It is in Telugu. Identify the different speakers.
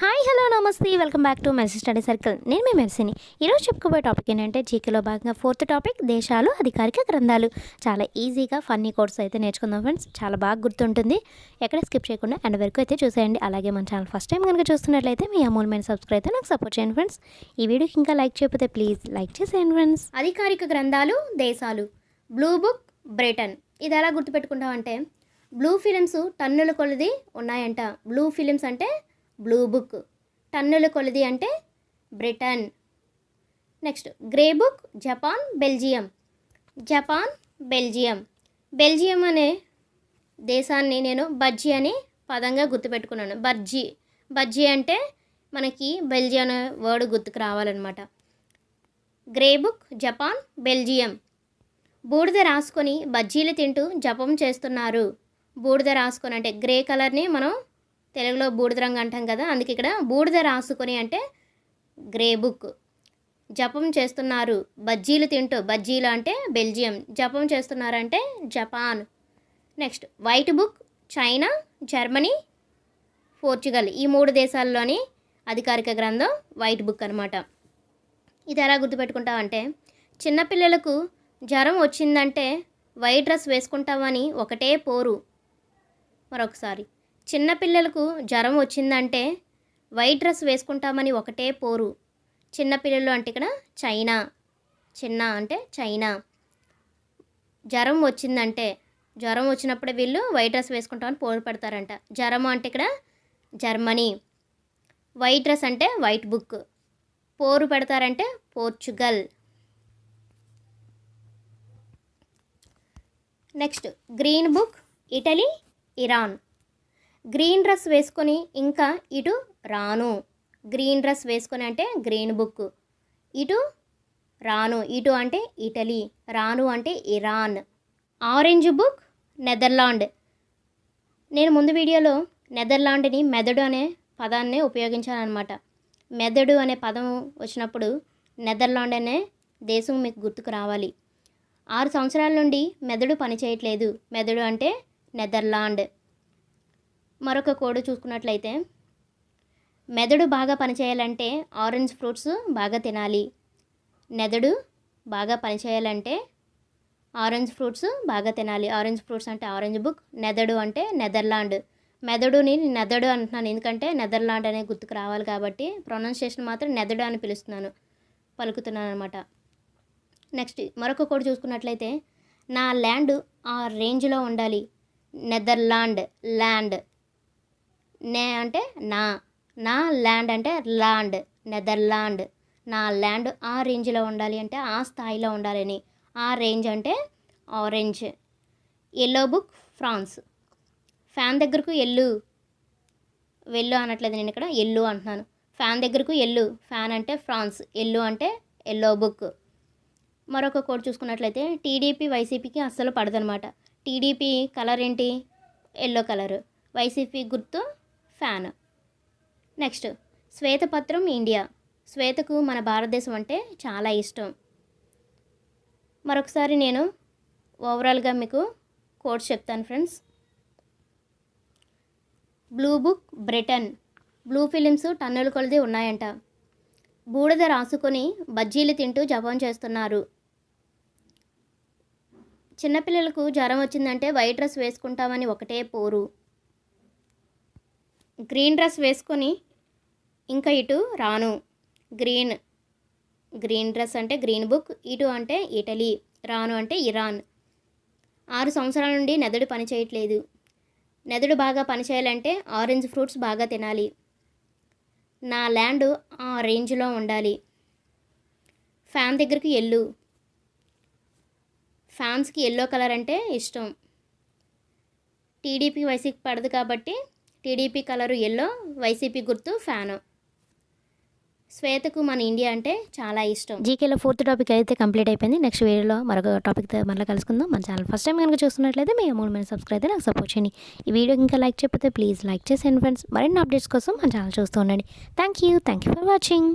Speaker 1: హాయ్ హలో నమస్తే. Welcome back to message study circle. నేను మీ మెర్సిని. ఈరోజు చెప్పుకోబోయే టాపిక్ ఏంటంటే జీకేలో భాగంగా ఫోర్త్ టాపిక్ దేశాలు అధికారిక గ్రంథాలు. చాలా ఈజీగా ఫన్నీ కోర్స్ అయితే నేర్చుకుందాం ఫ్రెండ్స్. చాలా బాగా గుర్తుంటుంది. ఎక్కడ స్కిప్ చేయకుండా ఎండ్ వరకు అయితే చూసేయండి. అలాగే మన ఛానల్ ఫస్ట్ టైం కనుక చూస్తున్నట్లయితే మీ అమూల్యమైన సబ్స్క్రైబ్ అయితే నాకు సపోర్ట్ చేయండి ఫ్రెండ్స్. ఈ వీడియోకి ఇంకా లైక్ చేయకపోతే ప్లీజ్ లైక్ చేసేయండి ఫ్రెండ్స్. అధికారిక గ్రంథాలు దేశాలు. Blue book Britain. ఇది ఎలా గుర్తుపెట్టుకుంటామంటే బ్లూ ఫిలిమ్స్ టన్నుల కొలది ఉన్నాయంట. బ్లూ ఫిలిమ్స్ అంటే బ్లూ బుక్. టన్నుల కొలది అంటే Britain. Next grey book Japan Belgium. Japan Belgium. Belgium అనే దేశాన్ని నేను బజ్జీ అని పదంగా గుర్తుపెట్టుకున్నాను. బజ్జీ. బజ్జీ అంటే మనకి బెల్జియం అనే వర్డ్ గుర్తుకు రావాలన్నమాట. Grey book Japan Belgium. బూడిద రాసుకొని బజ్జీలు తింటూ జపం చేస్తున్నారు. బూడిద రాసుకొని అంటే గ్రే కలర్ని మనం తెలుగులో బూడిద రంగు అంటాం కదా అందుకే ఇక్కడ బూడిద రాసుకొని అంటే గ్రే బుక్. జపం చేస్తున్నారు బజ్జీలు తింటూ బజ్జీలు అంటే బెల్జియం. జపం చేస్తున్నారంటే Japan. Next white book China Germany Portugal. ఈ మూడు దేశాల్లోని అధికారిక గ్రంథం వైట్ బుక్ అనమాట ఇది ఎలా గుర్తుపెట్టుకుంటామంటే చిన్నపిల్లలకు జ్వరం వచ్చిందంటే వైట్ డ్రెస్ వేసుకుంటామని ఒకటే పోరు. మరొకసారి. చిన్నపిల్లలకు జ్వరం వచ్చిందంటే వైట్ డ్రెస్ వేసుకుంటామని ఒకటే పోరు. చిన్నపిల్లలు అంటే ఇక్కడ చైనా. చిన్న అంటే చైనా. జ్వరం వచ్చిందంటే జ్వరం వచ్చినప్పుడే వీళ్ళు వైట్ డ్రెస్ వేసుకుంటామని పోరు పెడతారంట. జ్వరం అంటే ఇక్కడ జర్మనీ. వైట్ డ్రెస్ అంటే వైట్ బుక్. పోరు పెడతారంటే Portugal. Next green book Italy Iran. Green dress వేసుకొని ఇంకా ఇటు రాను. గ్రీన్ డ్రెస్ వేసుకొని అంటే గ్రీన్ బుక్. ఇటు రాను. ఇటు అంటే ఇటలీ. రాను అంటే ఇరాన్. Orange book Netherland. నేను ముందు వీడియోలో నెదర్లాండ్ని మెదడు అనే పదాన్ని ఉపయోగించానమాట మెదడు అనే పదం వచ్చినప్పుడు నెదర్లాండ్ అనే దేశం మీకు గుర్తుకు రావాలి. ఆరు సంవత్సరాల నుండి మెదడు పనిచేయట్లేదు. మెదడు అంటే నెదర్లాండ్. మరొక కోడ్ చూసుకున్నట్లయితే మెదడు బాగా పనిచేయాలంటే ఆరెంజ్ ఫ్రూట్స్ బాగా తినాలి. మెదడు బాగా పనిచేయాలంటే ఆరెంజ్ ఫ్రూట్స్ బాగా తినాలి. ఆరెంజ్ ఫ్రూట్స్ అంటే ఆరెంజ్ బుక్ నెదడు అంటే నెదర్లాండ్. మెదడుని నెదడు అంటున్నాను. ఎందుకంటే నెదర్లాండ్ అనే గుర్తుకు రావాలి కాబట్టి ప్రొనౌన్సియేషన్ మాత్రం నెదడు అని పిలుస్తున్నాను. పలుకుతున్నాను అనమాట నెక్స్ట్ మరొక కోడ్ చూసుకున్నట్లయితే నా ల్యాండ్ ఆ రేంజ్లో ఉండాలి. Netherland land. నే అంటే నా. నా ల్యాండ్ అంటే ల్యాండ్ నెదర్లాండ్. నా ల్యాండ్ ఆ రేంజ్లో ఉండాలి అంటే ఆ స్థాయిలో ఉండాలని. ఆ రేంజ్ అంటే orange. Yellow book France. Fan దగ్గరకు ఎల్లు. వెళ్ళు అనట్లేదు నేను ఇక్కడ ఎల్లు అంటున్నాను. ఫ్యాన్ దగ్గరకు ఎల్లు. ఫ్యాన్ అంటే ఫ్రాన్స్. ఎల్లు అంటే ఎల్లో బుక్. మరొక కోడ్ చూసుకున్నట్లయితే టీడీపీ వైసీపీకి అస్సలు పడదనమాట. టీడీపీ కలర్ ఏంటి? Yellow colour. వైసీపీ గుర్తు ఫ్యాన్. నెక్స్ట్ శ్వేతపత్రం ఇండియా. శ్వేతకు మన భారతదేశం అంటే చాలా ఇష్టం. మరొకసారి నేను ఓవరాల్గా మీకు కోడ్స్ చెప్తాను friends. Blue book Britain. Blue films టన్నుల కొలది ఉన్నాయంట. బూడిద రాసుకొని బజ్జీలు తింటూ జపం చేస్తున్నారు. చిన్నపిల్లలకు జ్వరం వచ్చిందంటే వైట్ డ్రెస్ వేసుకుంటామని ఒకటే పోరు. గ్రీన్ డ్రెస్ వేసుకొని ఇంకా ఇటు రాను. గ్రీన్ గ్రీన్ డ్రెస్ అంటే గ్రీన్ బుక్ ఇటు అంటే ఇటలీ రాను అంటే ఇరాన్. ఆరు సంవత్సరాల నుండి నెదడు పని చేయట్లేదు. నెదడు బాగా పనిచేయాలంటే ఆరెంజ్ ఫ్రూట్స్ బాగా తినాలి. నా ల్యాండ్ ఆ రేంజ్లో ఉండాలి. ఫ్యాన్ దగ్గరికి ఎల్లు. ఫ్యాన్స్కి ఎల్లో కలర్ అంటే ఇష్టం. టీడీపీ వైసీపీ పడదు కాబట్టి టీడీపీ కలరు ఎల్లో వైసీపీ గుర్తు ఫ్యాను. శ్వేతకు మన ఇండియా అంటే చాలా ఇష్టం. జీకేలో ఫోర్త్ టాపిక్ అయితే కంప్లీట్ అయిపోయింది. నెక్స్ట్ వీడియోలో మరొక టాపిక్తో మళ్ళీ కలుసుకుందాం. మన ఛానల్ ఫస్ట్ టైం కనుక చూస్తున్నట్లయితే మీ అమౌంట్ మీద సబ్స్క్రైబ్ అయితే నాకు సపోర్ట్ చేయండి. ఈ వీడియోకి ఇంకా లైక్ చెప్పితే ప్లీజ్ లైక్ చేసేయండి ఫ్రెండ్స్ మరిన్ని అప్డేట్స్ కోసం మన ఛానల్ చూస్తూ ఉండండి. Thank you thank you for watching.